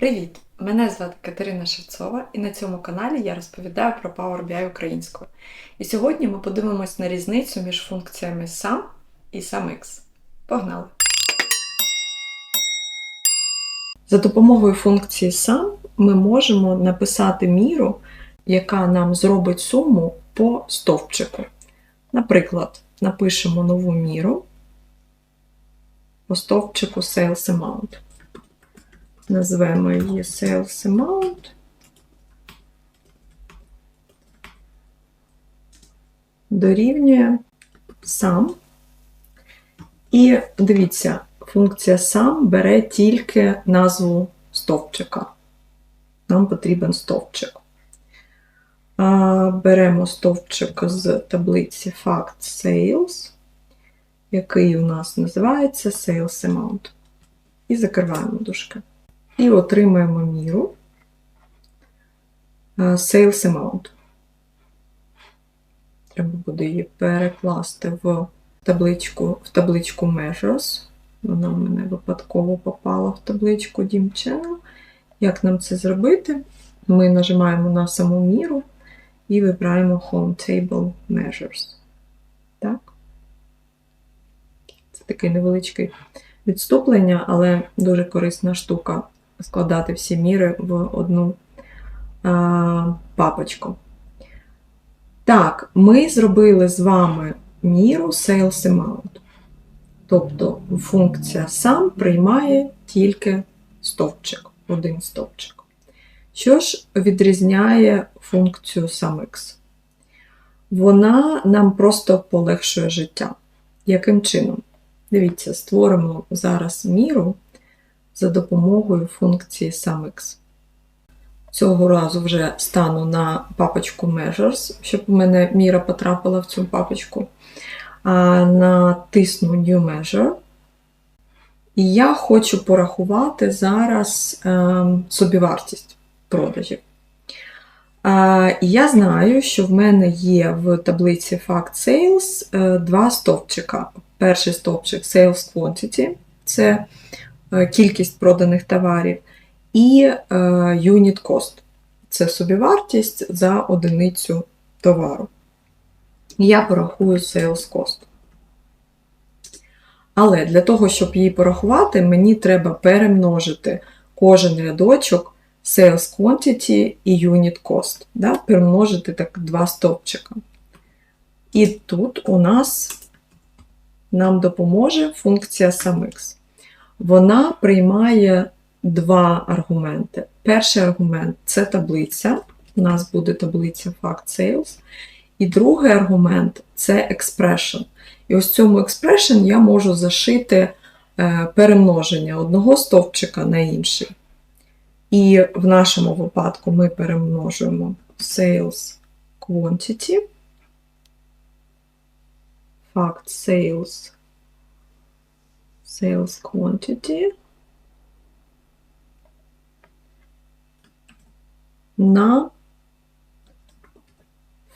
Привіт! Мене звати Катерина Шевцова, і на цьому каналі я розповідаю про Power BI українською. І сьогодні ми подивимось на різницю між функціями SUM і SUMX. Погнали! За допомогою функції SUM ми можемо написати міру, яка нам зробить суму по стовпчику. Наприклад, напишемо нову міру по стовпчику Sales Amount. Назвемо її Sales Amount. Дорівнює сам. І дивіться, функція сам бере тільки назву стовпчика. Нам потрібен стовпчик. Беремо стовпчик з таблиці Fact Sales, який у нас називається Sales Amount. І закриваємо дужки. І отримаємо міру Sales Amount. Треба буде її перекласти в табличку в табличку Measures. Вона в мене випадково попала в табличку Dim Channel. Як нам це зробити? Ми нажимаємо на саму міру і вибираємо Home Table Measures. Так? Це такий невеличкий відступлення, але дуже корисна штука складати всі міри в одну папочку. Так, ми зробили з вами міру Sales Amount. Тобто функція сам приймає тільки стовпчик, один стовпчик. Що ж відрізняє функцію SumX? Вона нам просто полегшує життя. Яким чином? Дивіться, створимо зараз міру за допомогою функції SumX. Цього разу вже стану на папочку Measures, щоб у мене міра потрапила в цю папочку. А Натисну New Measure. І я хочу порахувати зараз е, собівартість продажів. І я знаю, що в мене є в таблиці Fact Sales е, два стовпчика. Перший стовпчик Sales Quantity це е, кількість проданих товарів, і е, Unit Cost це собівартість за одиницю товару. Я порахую Sales Cost. Але для того, щоб її порахувати, мені треба перемножити кожен рядочок Sales Quantity і Unit Cost. Да? Перемножити так два стовпчика. І тут у нас нам допоможе функція SumX. Вона приймає два аргументи. Перший аргумент це таблиця. У нас буде таблиця Fact Sales. І другий аргумент це expression. І ось цьому expression я можу зашити е, перемноження одного стовпчика на інший. І в нашому випадку ми перемножуємо sales quantity, fact sales, sales quantity на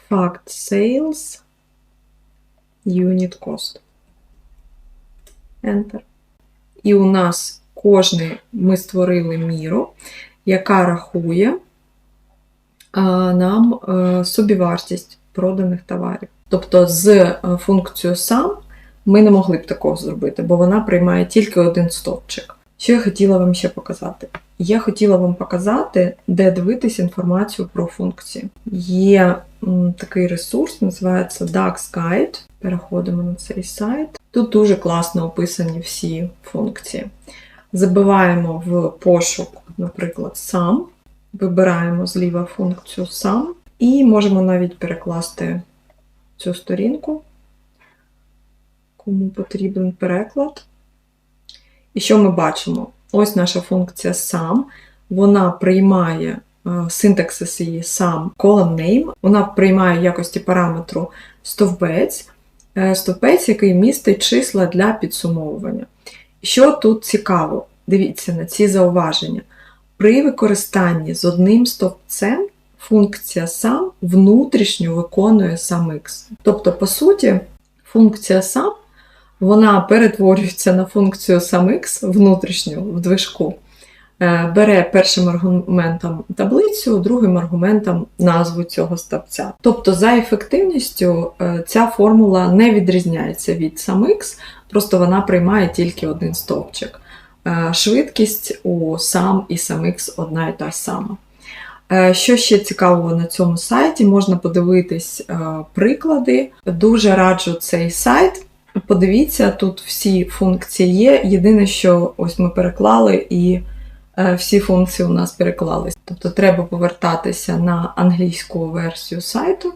fact sales unit cost. Enter. І у нас кожний ми створили міру, яка рахує нам е, собівартість проданих товарів. Тобто з е, функцією сам ми не могли б такого зробити, бо вона приймає тільки один стовпчик. Що я хотіла вам ще показати? Я хотіла вам показати, де дивитись інформацію про функції. Є такий ресурс, називається DAX Guide. Переходимо на цей сайт. Тут дуже класно описані всі функції. Забиваємо в пошук, наприклад, сам. Вибираємо зліва функцію сам, і можемо навіть перекласти цю сторінку, кому потрібен переклад. І що ми бачимо? Ось наша функція сам. Вона приймає синтаксис її сам column name, вона приймає якості параметру стовбець, е, стовбець, який містить числа для підсумовування. Що тут цікаво, дивіться на ці зауваження. При використанні з одним стовпцем функція сам внутрішньо виконує сам X. Тобто, по суті, функція сам вона перетворюється на функцію сам X внутрішню в движку е, бере першим аргументом таблицю, другим аргументом назву цього стовпця. Тобто, за ефективністю е, ця формула не відрізняється від SumX, просто вона приймає тільки один стовпчик. Е, Швидкість у SUM і SumX одна і та сама. Що ще цікавого на цьому сайті, можна подивитись приклади. Дуже раджу цей сайт. Подивіться, тут всі функції є. Єдине, що ось ми переклали, і е, всі функції у нас переклались. Тобто треба повертатися на англійську версію сайту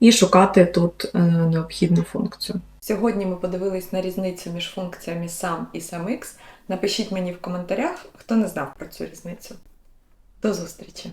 і шукати тут е, необхідну функцію. Сьогодні ми подивились на різницю між функціями SUM і SUMX. Напишіть мені в коментарях, хто не знав про цю різницю. До зустрічі!